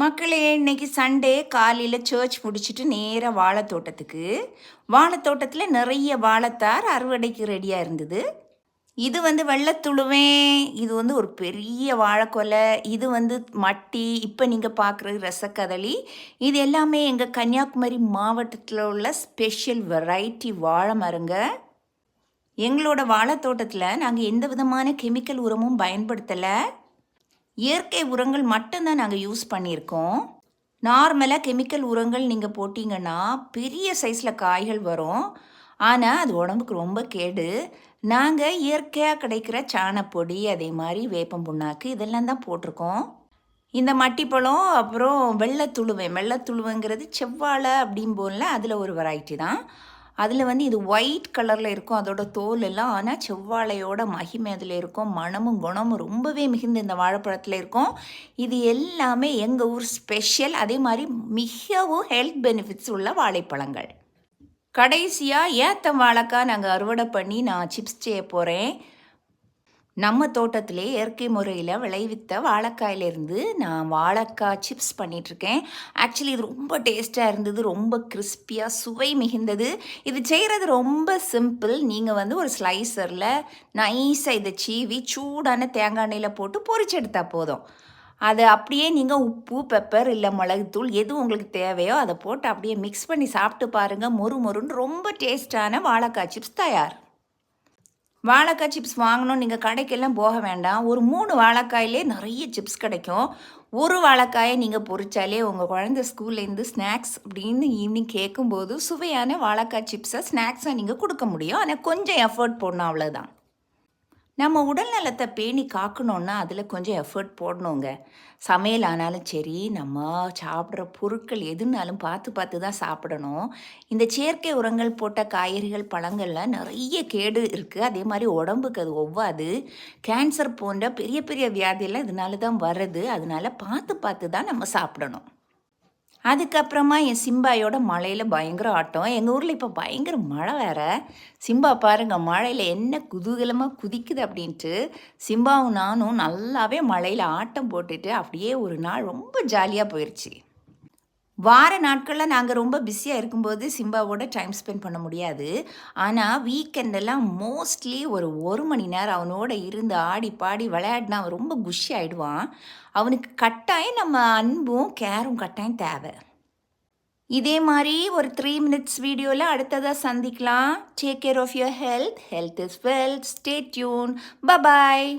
மக்களே இன்னைக்கு சண்டே காலையில் சர்ச் முடிச்சுட்டு நேராக வாழைத்தோட்டத்துக்கு. வாழைத்தோட்டத்தில் நிறைய வாழைத்தார் அறுவடைக்கு ரெடியாக இருந்தது. இது வந்து வெள்ளத்துழுவேன் இது வந்து ஒரு பெரிய வாழைக்கொலை இது வந்து மட்டி இப்போ நீங்கள் பார்க்குறது ரசக்கதளி. இது எல்லாமே எங்கள் கன்னியாகுமரி மாவட்டத்தில் உள்ள ஸ்பெஷல் வெரைட்டி வாழை மரங்க. எங்களோட வாழைத்தோட்டத்தில் நாங்கள் எந்த விதமான கெமிக்கல் உரமும் பயன்படுத்தலை. இயற்கை உரங்கள் மட்டும்தான் நாங்கள் யூஸ் பண்ணியிருக்கோம். நார்மலாக கெமிக்கல் உரங்கள் நீங்கள் போட்டிங்கன்னா பெரிய சைஸில் காய்கள் வரும். ஆனால் அது உடம்புக்கு ரொம்ப கேடு. நாங்கள் இயற்கையாக கிடைக்கிற சாணப்பொடி அதே மாதிரி வேப்பம் புண்ணாக்கு இதெல்லாம் தான் போட்டிருக்கோம். இந்த மட்டிப்பழம் அப்புறம் வெள்ளத்துழுவை வெள்ளத்துழுவைங்கிறது செவ்வாழை அப்படிம்போல அதில் ஒரு வெரைட்டி தான். அதில் வந்து இது ஒயிட் கலரில் இருக்கும். அதோட தோல் எல்லாம் ஆனால் செவ்வாழையோட மகிமை அதில் இருக்கும். மனமும் குணமும் ரொம்பவே மிகுந்த இந்த வாழைப்பழத்தில் இருக்கும். இது எல்லாமே எங்கள் ஊர் ஸ்பெஷல் அதே மாதிரி மிகவும் ஹெல்த் பெனிஃபிட்ஸ் உள்ள வாழைப்பழங்கள். கடைசியாக ஏத்தம் வாழைக்காய் நாங்கள் அறுவடை பண்ணி நான் சிப்ஸ் செய்ய போகிறேன் நம்ம தோட்டத்திலே இயற்கை முறையில் விளைவித்த வாழைக்காயிலேருந்து நான் வாழைக்காய் சிப்ஸ் பண்ணிகிட்ருக்கேன் ஆக்சுவலி இது ரொம்ப டேஸ்ட்டாக இருந்தது ரொம்ப கிறிஸ்பியாக சுவை மிகுந்தது. இது செய்கிறது ரொம்ப சிம்பிள் நீங்கள் வந்து ஒரு ஸ்லைசரில் நைஸாக இதை சீவி சூடான தேங்காய் எண்ணெயில் போட்டு பொரிச்செடுத்தா போதும். அதை அப்படியே நீங்கள் உப்பு பெப்பர் இல்லை மிளகுத்தூள் எது உங்களுக்கு தேவையோ அதை போட்டு அப்படியே மிக்ஸ் பண்ணி சாப்பிட்டு பாருங்கள் மொறு மொறுன்னு ரொம்ப டேஸ்ட்டான வாழைக்காய் சிப்ஸ் தயார். வாழைக்காய் சிப்ஸ் வாங்கணும் நீங்கள் கடைக்கெல்லாம் போக வேண்டாம். ஒரு மூணு வாழைக்காயிலே நிறைய சிப்ஸ் கிடைக்கும். ஒரு வாழைக்காயை நீங்கள் பொறிச்சாலே உங்கள் குழந்த ஸ்கூல்லேருந்து ஸ்நாக்ஸ் அப்படின்னு ஈவினிங் கேட்கும்போது சுவையான வாழைக்காய் சிப்ஸை ஸ்நாக்ஸாக நீங்கள் கொடுக்க முடியும். ஆனால் கொஞ்சம் எஃபர்ட் போடணும் அவ்வளோதான் நம்ம உடல் நலத்தை பேணி காக்கணுன்னா அதில் கொஞ்சம் எஃபர்ட் போடணுங்க. சமையல் ஆனாலும் சரி நம்ம சாப்பிட்ற பொருட்கள் எதுனாலும் பார்த்து பார்த்து தான் சாப்பிடணும். இந்த செயற்கை உரங்கள் போட்ட காய்கறிகள் பழங்கள்லாம் நிறைய கேடு இருக்குது அதே மாதிரி உடம்புக்கு அது ஒவ்வாது. கேன்சர் போன்ற பெரிய பெரிய வியாதியெல்லாம் இதனால தான் வருது. அதனால பார்த்து பார்த்து தான் நம்ம சாப்பிடணும். அதுக்கப்புறமா என் சிம்பாயோட மழையில் பயங்கர ஆட்டம். எங்கள் ஊரில் இப்போ பயங்கர மழை வேற. சிம்பா பாருங்கள் மழையில் என்ன குதூகலமாக குதிக்குது அப்படின்ட்டு சிம்பாவும் நானும் நல்லாவே மழையில் ஆட்டம் போட்டுட்டு அப்படியே ஒரு நாள் ரொம்ப ஜாலியாக போயிடுச்சு வார நாட்களில் நாங்கள் ரொம்ப பிஸியாக இருக்கும்போது சிம்பாவோட டைம் ஸ்பெண்ட் பண்ண முடியாது. ஆனால் வீக்கெண்டெல்லாம் மோஸ்ட்லி ஒரு ஒரு மணி நேரம் அவனோட இருந்து ஆடி பாடி விளையாடினா அவன் ரொம்ப குஷி ஆகிடுவான் அவனுக்கு கட்டாயம் நம்ம அன்பும் கேரும் கட்டாயம் தேவை. இதே மாதிரி ஒரு த்ரீ மினிட்ஸ் வீடியோவில் அடுத்ததாக சந்திக்கலாம். Take care of your health health is wealth stay tune bye bye